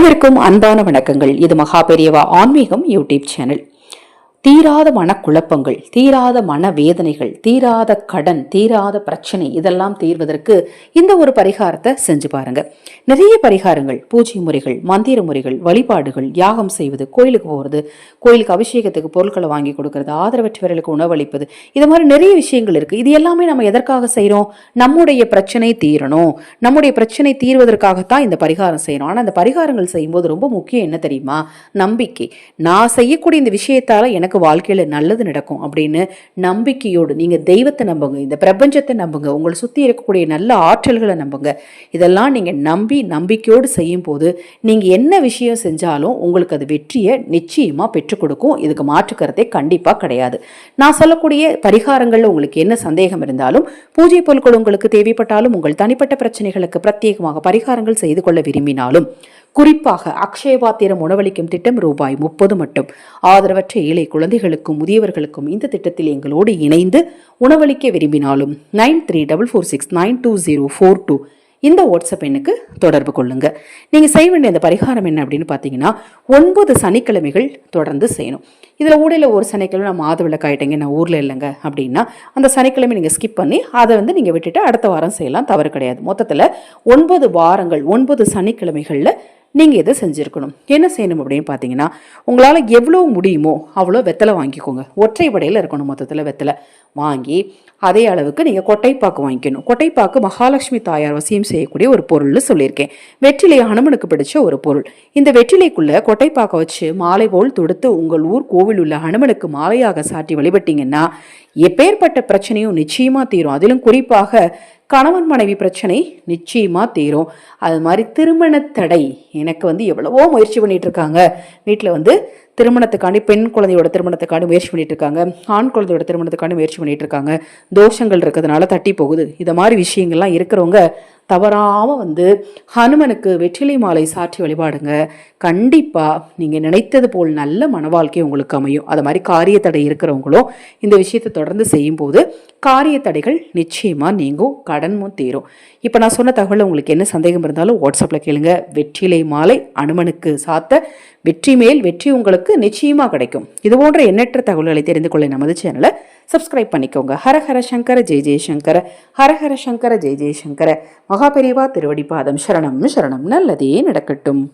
அனைவருக்கும் அன்பான வணக்கங்கள். இது மகா பெரியவா ஆன்மீகம் யூடியூப் சேனல். தீராத மனக்குழப்பங்கள் தீராத மனவேதனைகள் தீராத கடன் தீராத பிரச்சனை இதெல்லாம் தீர்வதற்கு இந்த ஒரு பரிகாரத்தை செஞ்சு பாருங்க. நிறைய பரிகாரங்கள் பூஜை முறைகள் மந்திர முறைகள் வழிபாடுகள் யாகம் செய்வது கோயிலுக்கு போகிறது கோயிலுக்கு அபிஷேகத்துக்கு பொருட்களை வாங்கி கொடுக்கறது ஆதரவற்றவர்களுக்கு உணவளிப்பது இது மாதிரி நிறைய விஷயங்கள் இருக்கு. இது எல்லாமே நம்ம எதற்காக செய்கிறோம் நம்முடைய பிரச்சனை தீரணும். நம்முடைய பிரச்சனை தீர்வதற்காகத்தான் இந்த பரிகாரம் செய்யணும் ஆனால் இந்த பரிகாரங்கள் செய்யும்போது ரொம்ப முக்கியம் என்ன தெரியுமா? நம்பிக்கை. நான் செய்யக்கூடிய இந்த விஷயத்தால எனக்கு வாழ்க்கையில நல்லது நடக்கும் அப்படின்னு நம்பிக்கையோடு நீங்கள் தெய்வத்தை நம்புங்க. இந்த பிரபஞ்சத்தை நம்புங்க. உங்களை சுற்றி இருக்கக்கூடிய நல்ல ஆற்றல்களை நம்புங்க. இதெல்லாம் நீங்கள் நம்பி நம்பிக்கையோடு செய்யும் போது நீங்கள் என்ன விஷயம் செஞ்சாலும் உங்களுக்கு அது வெற்றியை நிச்சயமாக பெற்றுக் கொடுக்கும். இதுக்கு மாற்றுக்கருத்தே கண்டிப்பாக கிடையாது. நான் சொல்லக்கூடிய பரிகாரங்களில் உங்களுக்கு என்ன சந்தேகம் இருந்தாலும் பூஜை பொருட்கள் உங்களுக்கு தேவைப்பட்டாலும் உங்கள் தனிப்பட்ட பிரச்சனைகளுக்கு பிரத்யேகமாக பரிகாரங்கள் செய்து கொள்ள விரும்பினாலும் குறிப்பாக அக்ஷயபாத்திரம் உணவளிக்கும் திட்டம் ரூபாய் முப்பது மட்டும். ஆதரவற்ற ஏழை குழந்தைகளுக்கும் முதியவர்களுக்கும் இந்த திட்டத்தில் எங்களோடு இணைந்து உணவளிக்க விரும்பினாலும் nine three double four six nine two zero four two. இந்த வாட்ஸ்அப் எண்ணுக்கு தொடர்பு கொள்ளுங்க. நீங்கள் செய்ய வேண்டிய இந்த பரிகாரம் என்ன அப்படின்னு பார்த்தீங்கன்னா ஒன்பது சனிக்கிழமைகள் தொடர்ந்து செய்யணும். இதில் ஊடையில் ஒரு சனிக்கிழமை நான் மாது விளக்காயிட்டேங்க நான் ஊரில் இல்லைங்க அப்படின்னா அந்த சனிக்கிழமை நீங்கள் ஸ்கிப் பண்ணி அதை வந்து நீங்கள் விட்டுட்டு அடுத்த வாரம் செய்யலாம் தவறு கிடையாது. மொத்தத்தில் ஒன்பது வாரங்கள் ஒன்பது சனிக்கிழமைகளில் நீங்கள் இதை செஞ்சுருக்கணும்? என்ன செய்யணும் அப்படின்னு பார்த்தீங்கன்னா உங்களால் எவ்வளோ முடியுமோ அவ்வளோ வெத்தலை வாங்கிக்கோங்க. ஒற்றை படையில் இருக்கணும் மொத்தத்தில் வெத்தலை. வாங்கி அதே அளவுக்கு நீங்கள் கொட்டைப்பாக்கு வாங்கிக்கணும். கொட்டைப்பாக்கு மகாலட்சுமி தாயார் வசியம் செய்யக்கூடிய ஒரு பொருள்னு சொல்லியிருக்கேன். வெற்றிலை ஹனுமனுக்கு பிடிச்ச ஒரு பொருள். இந்த வெற்றிலைக்குள்ளே கொட்டைப்பாக்கை வச்சு மாலை போல் தொடுத்து உங்கள் ஊர் கோவில் உள்ள ஹனுமனுக்கு மாலையாக சாட்டி வழிபட்டீங்கன்னா எப்பேற்பட்ட பிரச்சனையும் நிச்சயமாக தீரும். அதிலும் குறிப்பாக கணவன் மனைவி பிரச்சனை நிச்சயமா தீரும். அது மாதிரி திருமண தடை எனக்கு வந்து எவ்வளவோ முயற்சி பண்ணிட்டு இருக்காங்க. வீட்டில் வந்து திருமணத்துக்காண்டி பெண் குழந்தையோட திருமணத்துக்காண்டி முயற்சி பண்ணிட்டு இருக்காங்க. ஆண் குழந்தையோட திருமணத்துக்காண்டி முயற்சி பண்ணிட்டு இருக்காங்க. தோஷங்கள் இருக்கிறதுனால தட்டி போகுது. இதை மாதிரி விஷயங்கள்லாம் இருக்கிறவங்க தவறாமல் வந்து ஹனுமனுக்கு வெற்றிலை மாலை சாற்றி வழிபாடுங்க. கண்டிப்பாக நீங்கள் நினைத்தது போல் நல்ல மன வாழ்க்கை உங்களுக்கு அமையும். அது மாதிரி காரிய தடை இருக்கிறவங்களும் இந்த விஷயத்தை தொடர்ந்து செய்யும்போது காரிய தடைகள் நிச்சயமாக நீங்கும் கடனும் தீரும். இப்போ நான் சொன்ன தகவலில் உங்களுக்கு என்ன சந்தேகம் இருந்தாலும் வாட்ஸ்அப்பில் கேளுங்க. வெற்றிலை மாலை அனுமனுக்கு சாத்த வெற்றி மேல் வெற்றி உங்களுக்கு நிச்சயமாக கிடைக்கும். இது போன்ற எண்ணற்ற தகவல்களை தெரிந்து கொள்ள நமது சேனலை சப்ஸ்கிரைப் பண்ணிக்கோங்க. ஹரஹர சங்கர ஜெய ஜெயசங்கர ஹரஹர சங்கர ஜெய ஜெயசங்கர மகாபெரிவா திருவடிபாதம். சரணம் சரணம். நல்லதே நடக்கட்டும்.